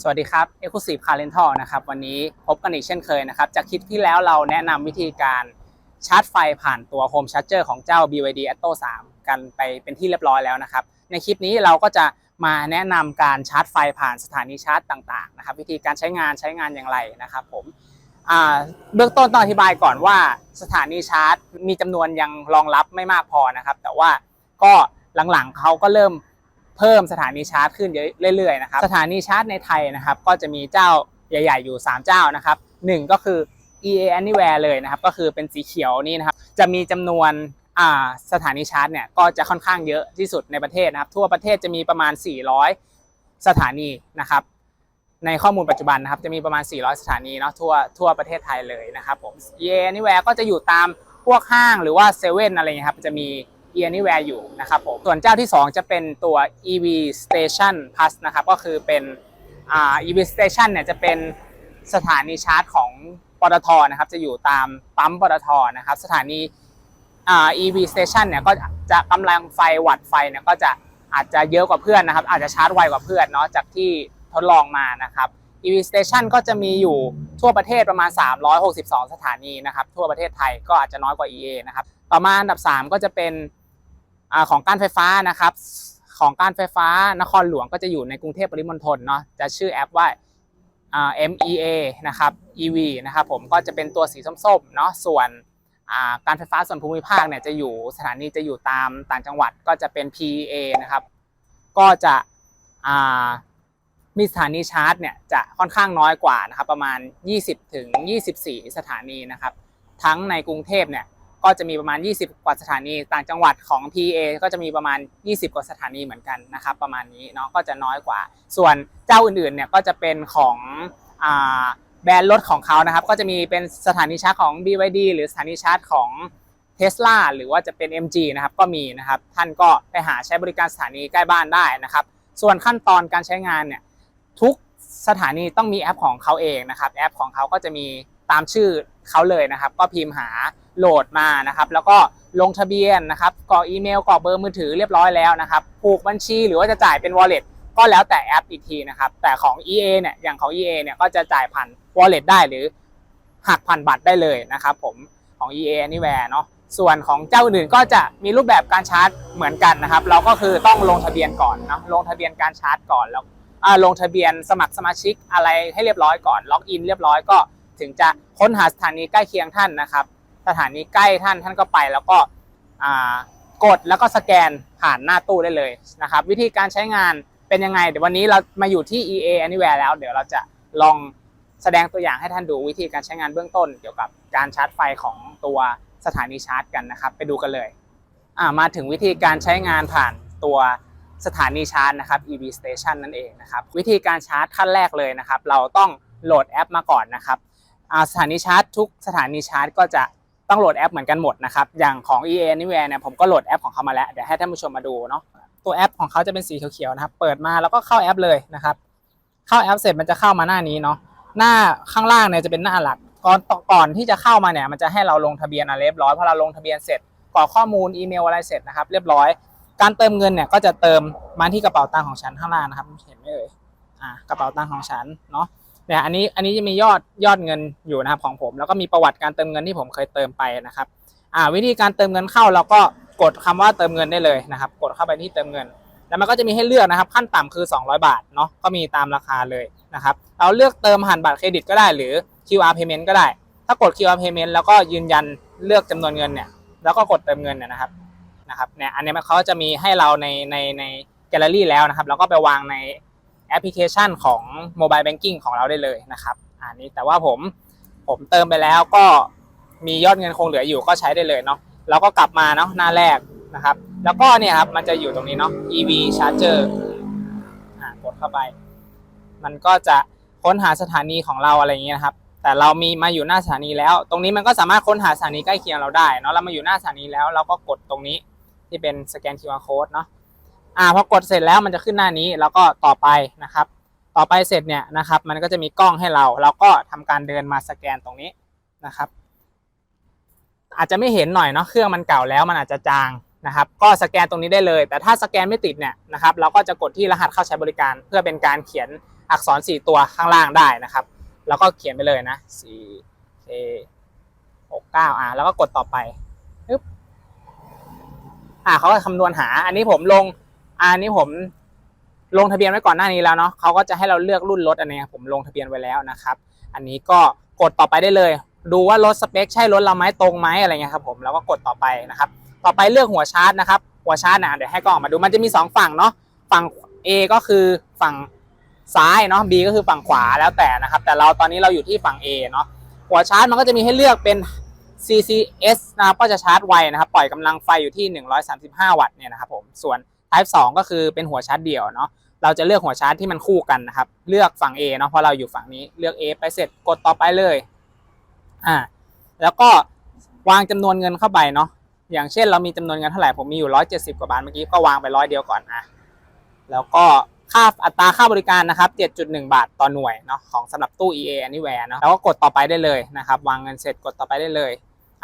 สวัสดีครับ Exclusive Car Rental นะครับ วันนี้พบกันอีกเช่นเคยนะครับ จากคลิปที่แล้วเราแนะนำวิธีการชาร์จไฟผ่านตัว Home Charger ของเจ้า BYD Atto 3 กันไปเป็นที่เรียบร้อยแล้วนะครับ ในคลิปนี้เราก็จะมาแนะนำการชาร์จไฟผ่านสถานีชาร์จต่างๆนะครับ วิธีการใช้งานใช้งานอย่างไรนะครับผมเบื้องต้นต้องอธิบายก่อนว่าสถานีชาร์จ มีจำนวนยังรองรับไม่มากพอนะครับ แต่ว่าก็หลังๆเขาก็เริ่ม เพิ่มสถานีชาร์จขึ้นเรื่อยๆนะครับสถานีชาร์จในไทยนะครับก็จะมีเจ้าใหญ่ ๆ อยู่ 3 เจ้านะครับหนึ่งก็คือ EA Anywhere เลยนะครับก็คือเป็นสีเขียวนี่นะครับจะมีจำนวนอ่าสถานีชาร์จเนี่ยก็จะค่อนข้างเยอะที่สุดในประเทศนะครับ ทั่วประเทศจะมีประมาณ 400 สถานีนะครับ ในข้อมูลปัจจุบันนะครับจะมีประมาณ 400 สถานีเนาะทั่วทั่วประเทศไทยเลยนะครับผม EA Anywhere ก็จะอยู่ตามพวกห้างหรือว่าเซเว่นอะไรเงี้ยครับจะมี e Anywhere อยู่นะครับผมส่วนเจ้าที่ 2 จะเป็นตัว EV Station Plus นะครับก็คือเป็นอ่า EV Station เนี่ยจะเป็นสถานีชาร์จของปตทนะครับจะอยู่ตามปั๊มปตทนะครับสถานีอ่า EV Station เนี่ยก็จะกำลังไฟวัตต์ไฟเนี่ยก็จะอาจจะเยอะกว่าเพื่อนนะครับอาจจะชาร์จไวกว่าเพื่อนเนาะจากที่ทดลองมานะครับ EV Station ก็จะมีอยู่ทั่วประเทศประมาณ 362 สถานีนะครับทั่วประเทศไทยก็อาจจะน้อยกว่า EA นะครับ ต่อมาอันดับ 3 ก็จะเป็น ของการไฟฟ้านะครับ ของการไฟฟ้านครหลวงก็จะอยู่ในกรุงเทพปริมณฑลเนาะจะชื่อแอปว่า MEA นะครับ EV นะครับผมก็จะเป็นตัวสีส้มๆเนาะส่วนอ่าการไฟฟ้าส่วนภูมิภาคเนี่ยจะอยู่สถานีจะอยู่ตามต่างจังหวัดก็จะเป็น PEA นะครับ ก็จะมีสถานีชาร์จเนี่ยจะค่อนข้างน้อยกว่านะครับประมาณ 20ถึง24 สถานีนะครับ ทั้งในกรุงเทพเนี่ย ก็จะมีประมาณ 20 กว่าสถานี ต่างจังหวัดของ PA ก็จะมีประมาณ 20 กว่าสถานีเหมือนกันนะครับประมาณนี้เนาะก็จะน้อยกว่า ส่วนเจ้าอื่นๆเนี่ยก็จะเป็นของแบรนด์รถของเขานะครับ ก็จะมีเป็นสถานีชาร์จของ BYD หรือสถานีชาร์จของ Tesla หรือว่าจะเป็น MG นะครับก็มีนะครับ ท่านก็ไปหาใช้บริการสถานีใกล้บ้านได้นะครับ ส่วนขั้นตอนการใช้งานเนี่ยทุกสถานีต้องมีแอปของเขาเองนะครับ แอปของเขาก็จะมี ตามชื่อเขาเลยนะครับ ก็พิมพ์หาโหลดมานะครับ แล้วก็ลงทะเบียนนะครับกรอกอีเมลกรอกเบอร์มือถือเรียบร้อยแล้วนะครับผูกบัญชีหรือว่าจะจ่ายเป็น wallet ก็แล้วแต่แอปอีกทีนะครับ แต่ของ EA เนี่ยอย่างของ EA เนี่ยก็จะจ่ายผ่าน wallet ได้หรือหักผ่านบัตรได้เลยนะครับผมของ EA Anywhere เนาะส่วนของเจ้าอื่นก็จะมีรูปแบบการชาร์จเหมือนกันนะครับ เราก็คือต้องลงทะเบียนก่อนเนาะลงทะเบียนการชาร์จก่อนแล้วลงทะเบียนสมัครสมาชิกอะไรให้เรียบร้อยก่อนล็อกอินเรียบร้อยก็ ถึงจะค้นหาสถานีใกล้เคียงท่านนะครับ สถานีใกล้ท่านท่านก็ไป แล้วก็กดแล้วก็สแกนผ่านหน้าตู้ได้เลยนะครับ วิธีการใช้งานเป็นยังไง เดี๋ยววันนี้เรามาอยู่ที่ EA Anywhere แล้ว เดี๋ยวเราจะลองแสดงตัวอย่างให้ท่านดูวิธีการใช้งานเบื้องต้น เกี่ยวกับการชาร์จไฟของตัวสถานีชาร์จกันนะครับ ไปดูกันเลยมาถึงวิธีการใช้งานผ่านตัวสถานีชาร์จนะครับ EV Station นั่นเองนะครับ วิธีการชาร์จขั้นแรกเลยนะครับ เราต้องโหลดแอปมาก่อนนะครับ สถานีชาร์จทุกสถานีชาร์จก็จะต้องโหลดแอปเหมือนกันหมดนะครับอย่างของ EA Anywhere เนี่ยผมก็โหลดแอปของเขามาแล้วเดี๋ยวให้ท่านผู้ชมมาดูเนาะตัวแอปของเขาจะเป็นสีเขียวๆนะครับ เปิดมาแล้วก็เข้าแอปเลยนะครับ เข้าแอปเสร็จมันจะเข้ามาหน้านี้เนาะหน้าข้างล่างเนี่ยจะเป็นหน้าหลักก่อนก่อนที่จะเข้ามาเนี่ยมันจะให้เราลงทะเบียนอะไรเรียบร้อยพอเราลงทะเบียนเสร็จกรอกข้อมูลอีเมลอะไรเสร็จนะครับ เรียบร้อย การเติมเงินเนี่ยก็จะเติมมาที่กระเป๋าตังค์ของฉันข้างล่างนะครับเห็นไหมเอ่ยอ่ากระเป๋าตังค์ของฉันเนาะ เนี่ยอันนี้อันนี้จะมียอดยอดเงินอยู่นะครับของผม แล้วก็มีประวัติการเติมเงินที่ผมเคยเติมไปนะครับ อ่า วิธีการเติมเงินเข้าเราก็กดคำว่าเติมเงินได้เลยนะครับ กดเข้าไปที่เติมเงิน แล้วมันก็จะมีให้เลือกนะครับ ขั้นต่ำคือ 200 บาทเนาะก็มีตามราคาเลยนะครับ เราเลือกเติมผ่านบัตรเครดิตก็ได้หรือ QR payment ก็ได้ ถ้ากด QR payment แล้วก็ยืนยันเลือกจำนวนเงินเนี่ยแล้วก็กดเติมเงินเนี่ยนะครับนะครับเนี่ยอันนี้เขาจะมีให้เราในในในแกลเลอรี่แล้วนะครับ แล้วก็ไปวางใน ปพลิเคชันของ Mobile Banking ของเราได้เลยนะครับอันนี้แต่ว่าผมผมเติมไปแล้วก็มียอดเงินคงเหลืออยู่ก็ใช้ได้เลยเนาะแล้วก็กลับมาเนาะหน้าแรกนะครับ แล้วก็เนี่ยครับมันจะอยู่ตรงนี้เนาะ EV Charger อ่ากดเข้าไป มันก็จะค้นหาสถานีของเราอะไรอย่างเงี้ยครับแต่เรามีมาอยู่หน้าสถานีแล้ว ตรงนี้มันก็สามารถค้นหาสถานีใกล้เคียงเราได้เนาะเรามาอยู่หน้าสถานีแล้วเราก็กดตรงนี้ที่เป็นสแกน QR code เนาะ อ่าพอกดเสร็จแล้วมันจะขึ้นหน้านี้แล้วก็ต่อไปนะครับ ต่อไปเสร็จเนี่ยนะครับ มันก็จะมีกล้องให้เราเราก็ทำการเดินมาสแกนตรงนี้นะครับ อาจจะไม่เห็นหน่อยเนาะเครื่องมันเก่าแล้วมันอาจจะจางนะครับ ก็สแกนตรงนี้ได้เลย แต่ถ้าสแกนไม่ติดเนี่ยนะครับ เราก็จะกดที่รหัสเข้าใช้บริการ เพื่อเป็นการเขียนอักษรสี่ตัวข้างล่างได้นะครับ แล้วก็เขียนไปเลยนะ4 k 6 9อะแล้วก็กดต่อไปปึ๊บอะเขาก็คำนวณหาอันนี้ผมลง อันนี้ผมลงทะเบียนไว้ก่อนหน้านี้แล้วเนาะเขาก็จะให้เราเลือกรุ่นรถอันนี้ผมลงทะเบียนไว้แล้วนะครับ อันนี้ก็กดต่อไปได้เลย ดูว่ารถสเปคใช่รถเราไหมตรงไหมอะไรเงี้ยครับผมแล้วก็กดต่อไปนะครับ ต่อไปเลือกหัวชาร์จนะครับ หัวชาร์จนะเดี๋ยวให้กล้องออกมาดูมันจะมีสองฝั่งเนาะฝั่ง A ก็คือฝั่งซ้ายเนาะ B ก็คือฝั่งขวาแล้วแต่นะครับ แต่เราตอนนี้เราอยู่ที่ฝั่ง A เนาะหัวชาร์จมันก็จะมีให้เลือกเป็น CCS นะครับก็จะชาร์จไวนะครับ ปล่อยกำลังไฟอยู่ที่ 135 วัตต์เนี่ยนะครับผมส่วน Type 2 ก็คือเป็นหัวชาร์จเดี่ยวเนาะเราจะเลือกหัวชาร์จที่มันคู่กันนะครับ เลือกฝั่ง A เนาะเพราะเราอยู่ฝั่งนี้เลือก A ไปเสร็จกดต่อไปเลยอ่าแล้วก็วางจำนวนเงินเข้าไปเนาะอย่างเช่น เรามีจำนวนเงินเท่าไหร่ผมมีอยู่170กว่าบาทเมื่อกี้ก็วางไปร้อยเดียวก่อนอะแล้วก็ค่าอัตราค่าบริการนะครับ 7.1 บาทต่อหน่วยเนาะของสำหรับตู้ EA Anywhere เนาะแล้วก็กดต่อไปได้เลยนะครับ วางเงินเสร็จกดต่อไปได้เลย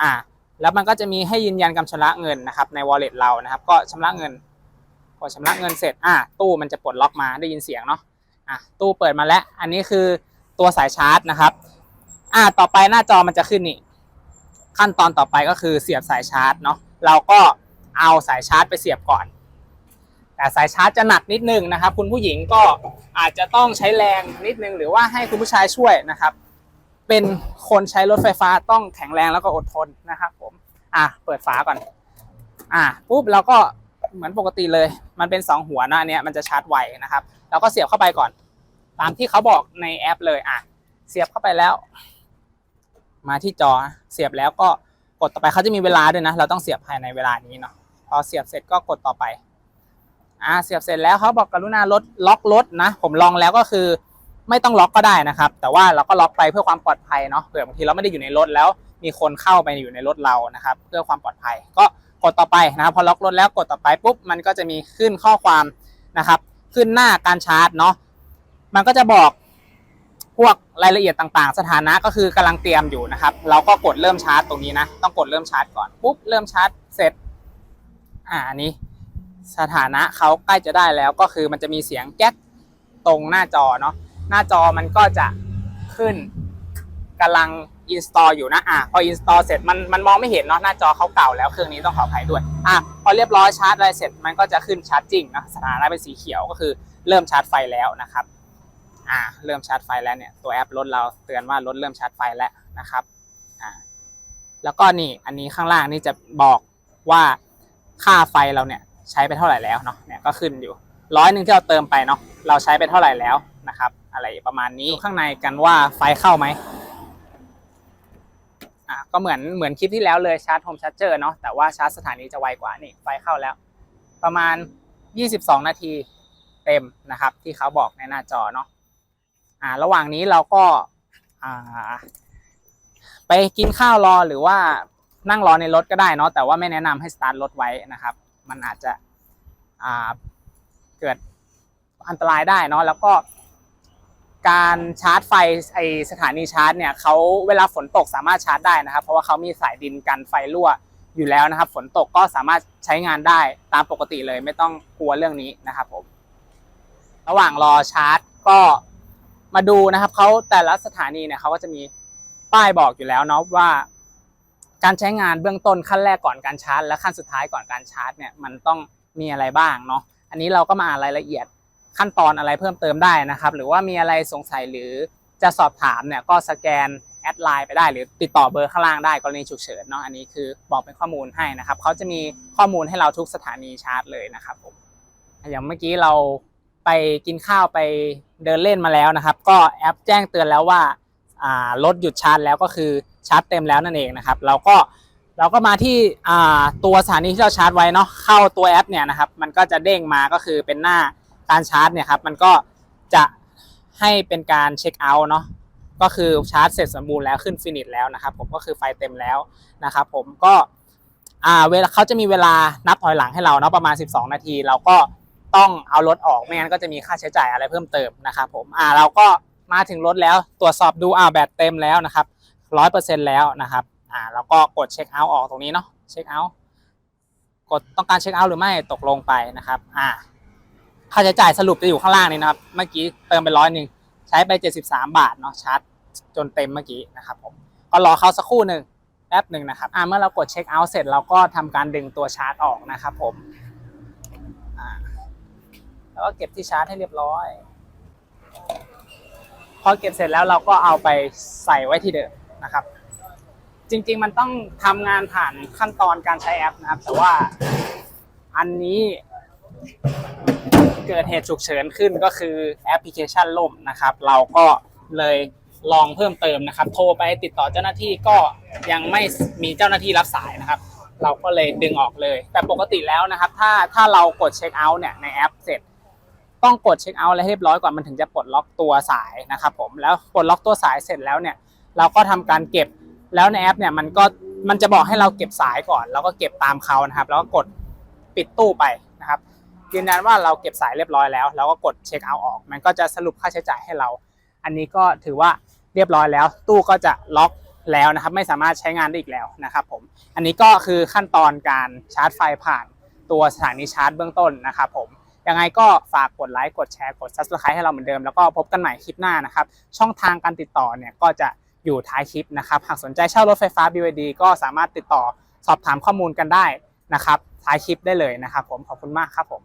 อะแล้วมันก็จะมีให้ยืนยันการชำระเงินนะครับใน wallet เรานะครับ ก็ชำระเงิน พอชำระเงินเสร็จอะตู้มันจะปลดล็อกมาได้ยินเสียงเนาะอะตู้เปิดมาแล้ว อันนี้คือตัวสายชาร์จนะครับอะต่อไปหน้าจอมันจะขึ้นนี่ขั้นตอนต่อไปก็คือเสียบสายชาร์จเนาะเราก็เอาสายชาร์จไปเสียบก่อน แต่สายชาร์จจะหนักนิดนึงนะครับ คุณผู้หญิงก็อาจจะต้องใช้แรงนิดนึงหรือว่าให้คุณผู้ชายช่วยนะครับ เป็นคนใช้รถไฟฟ้าต้องแข็งแรงแล้วก็อดทนนะครับผมอะเปิดฝาก่อน อะปุ๊บเราก็ เหมือนปกติเลย มันเป็นสองหัวนะอันเนี้ยมันจะชาร์จไวนะครับเราก็เสียบเข้าไปก่อน ตามที่เขาบอกในแอปเลยอะเสียบเข้าไปแล้ว มาที่จอเสียบแล้วก็กดต่อไปเขาจะมีเวลาด้วยนะ เราต้องเสียบภายในเวลานี้เนาะพอเสียบเสร็จก็กดต่อไปอ่าเสียบเสร็จแล้วเขาบอกกรุณาลดล็อกรถนะ ผมลองแล้วก็คือไม่ต้องล็อกก็ได้นะครับ แต่ว่าเราก็ล็อกไปเพื่อความปลอดภัยเนาะเผื่อบางทีเราไม่ได้อยู่ในรถแล้ว มีคนเข้าไปอยู่ในรถเรานะครับ เพื่อความปลอดภัย ก็ กดต่อไปนะครับพอล็อกรถแล้วกดต่อไปปุ๊บมันก็จะมีขึ้นข้อความนะครับ ขึ้นหน้าการชาร์จเนาะมันก็จะบอกพวกรายละเอียดต่างๆ สถานะก็คือกำลังเตรียมอยู่นะครับ เราก็กดเริ่มชาร์จตรงนี้นะ ต้องกดเริ่มชาร์จก่อนปุ๊บเริ่มชาร์จเสร็จอ่าอันนี้สถานะเขาใกล้จะได้แล้วก็คือมันจะมีเสียงแก๊กตรงหน้าจอเนาะหน้าจอมันก็จะขึ้นกำลัง install อยู่นะอะพอ install เสร็จมันมันมองไม่เห็นเนาะหน้าจอเขาเก่าแล้วเครื่องนี้ต้องขออภัยด้วยอะพอเรียบร้อยชาร์จอะไรเสร็จมันก็จะขึ้นชาร์จจริงนะสถานะเป็นสีเขียวก็คือเริ่มชาร์จไฟแล้วนะครับอ่าเริ่มชาร์จไฟแล้วเนี่ยตัวแอปรถเราเตือนว่ารถเริ่มชาร์จไฟแล้วนะครับอ่าแล้วก็นี่อันนี้ข้างล่างนี่จะบอกว่าค่าไฟเราเนี่ยใช้ไปเท่าไหร่แล้วเนาะเนี่ยก็ขึ้นอยู่ร้อยหนึ่งที่เราเติมไปเนาะเราใช้ไปเท่าไหร่แล้วนะครับ อะไรประมาณนี้ข้างในกันว่าไฟเข้าไหม ก็เหมือนเหมือนคลิปที่แล้วเลยชาร์จโฮมชาร์จเจอร์เนาะแต่ว่าชาร์จสถานีจะไวกว่านี่ไฟเข้าแล้ว ประมาณ 22 นาทีเต็มนะครับที่เขาบอกในหน้าจอเนาะอ่าระหว่างนี้เราก็อ่าไปกินข้าวรอหรือว่านั่งรอในรถก็ได้เนาะแต่ว่าไม่แนะนำให้สตาร์ทรถไว้นะครับ มันอาจจะอ่าเกิดอันตรายได้เนาะแล้วก็ การชาร์จไฟไอสถานีชาร์จเนี่ยเขาเวลาฝนตกสามารถชาร์จได้นะครับ เพราะว่าเขามีสายดินกันไฟรั่วอยู่แล้วนะครับ ฝนตกก็สามารถใช้งานได้ตามปกติเลยไม่ต้องกลัวเรื่องนี้นะครับผมระหว่างรอชาร์จก็มาดูนะครับเขาแต่ละสถานีเนี่ยเขาก็จะมีป้ายบอกอยู่แล้วเนาะว่า การใช้งานเบื้องต้นขั้นแรกก่อนการชาร์จ และขั้นสุดท้ายก่อนการชาร์จเนี่ยมันต้องมีอะไรบ้างเนาะอันนี้เราก็มาอ่านรายละเอียด ขั้นตอนอะไรเพิ่มเติมได้นะครับ หรือว่ามีอะไรสงสัยหรือจะสอบถามเนี่ยก็สแกนแอดไลน์ไปได้หรือติดต่อเบอร์ข้างล่างได้กรณีฉุกเฉินเนาะอันนี้คือบอกเป็นข้อมูลให้นะครับเขาจะมีข้อมูลให้เราทุกสถานีชาร์จเลยนะครับผมอย่างเมื่อกี้เราไปกินข้าวไปเดินเล่นมาแล้วนะครับ ก็แอปแจ้งเตือนแล้วว่ารถหยุดชาร์จแล้วก็คือชาร์จเต็มแล้วนั่นเองนะครับ เราก็เราก็มาที่ตัวสถานีที่เราชาร์จไว้เนาะเข้าตัวแอปเนี่ยนะครับ มันก็จะเด้งมาก็คือเป็นหน้า การชาร์จเนี่ยครับมันก็จะให้เป็นการเช็คเอาท์เนาะก็คือชาร์จเสร็จสมบูรณ์แล้วขึ้นฟินิชแล้วนะครับผมก็คือไฟเต็มแล้วนะครับผมก็อ่าเวลาเขาจะมีเวลานับถอยหลังให้เราเนาะประมาณ 12 นาที เราก็ต้องเอารถออกไม่งั้นก็จะมีค่าใช้จ่ายอะไรเพิ่มเติมนะครับผมอ่าเราก็มาถึงรถแล้วตรวจสอบดูอ่าแบตเต็มแล้วนะครับร้อยเปอร์เซ็นต์แล้วนะครับอ่าเราก็กดเช็คเอาท์ออกตรงนี้เนาะเช็คเอาท์กดต้องการเช็คเอาท์หรือไม่ตกลงไปนะครับอ่า ค่าใช้จ่ายสรุปจะอยู่ข้างล่างนี้นะครับ เมื่อกี้เติมไปร้อยหนึ่งใช้ไป 73 บาทเนาะชาร์จจนเต็มเมื่อกี้นะครับผมก็รอเขาสักครู่หนึ่งแป๊บหนึ่งนะครับอ่าเมื่อเรากดเช็คเอาท์เสร็จเราก็ทำการดึงตัวชาร์จออกนะครับผมอ่าแล้วก็เก็บที่ชาร์จให้เรียบร้อย พอเก็บเสร็จแล้วเราก็เอาไปใส่ไว้ที่เดิมนะครับ จริงๆมันต้องทำงานผ่านขั้นตอนการใช้แอปนะครับ แต่ว่าอันนี้ เกิดเหตุฉุกเฉินขึ้นก็คือแอปพลิเคชันล่มนะครับ เราก็เลยลองเพิ่มเติมนะครับ โทรไปติดต่อเจ้าหน้าที่ก็ยังไม่มีเจ้าหน้าที่รับสายนะครับ เราก็เลยดึงออกเลย แต่ปกติแล้วนะครับ ถ้าถ้าเรากดเช็คเอาท์เนี่ยในแอปเสร็จ ต้องกดเช็คเอาท์อะไรเรียบร้อยก่อนมันถึงจะปลดล็อกตัวสายนะครับผมแล้วปลดล็อกตัวสายเสร็จแล้วเนี่ย เราก็ทำการเก็บแล้วในแอปเนี่ยมันก็มันจะบอกให้เราเก็บสายก่อน แล้วก็เก็บตามเขานะครับ แล้วก็กดปิดตู้ไปนะครับ ยืนยันว่าเราเก็บสายเรียบร้อยแล้วแล้วก็กดเช็คเอาท์ออก มันก็จะสรุปค่าใช้จ่ายให้เรา อันนี้ก็ถือว่าเรียบร้อยแล้ว ตู้ก็จะล็อกแล้วนะครับ ไม่สามารถใช้งานได้อีกแล้วนะครับผมอันนี้ก็คือขั้นตอนการชาร์จไฟผ่านตัวสถานีชาร์จเบื้องต้นนะครับผมยังไงก็ฝากกดไลค์กดแชร์กด subscribe ให้เราเหมือนเดิมแล้วก็พบกันใหม่คลิปหน้านะครับ ช่องทางการติดต่อเนี่ยก็จะอยู่ท้ายคลิปนะครับหากสนใจเช่ารถไฟฟ้า BYD ก็สามารถติดต่อสอบถามข้อมูลกันได้นะครับท้ายคลิปได้เลยนะครับผมขอบคุณมากครับผม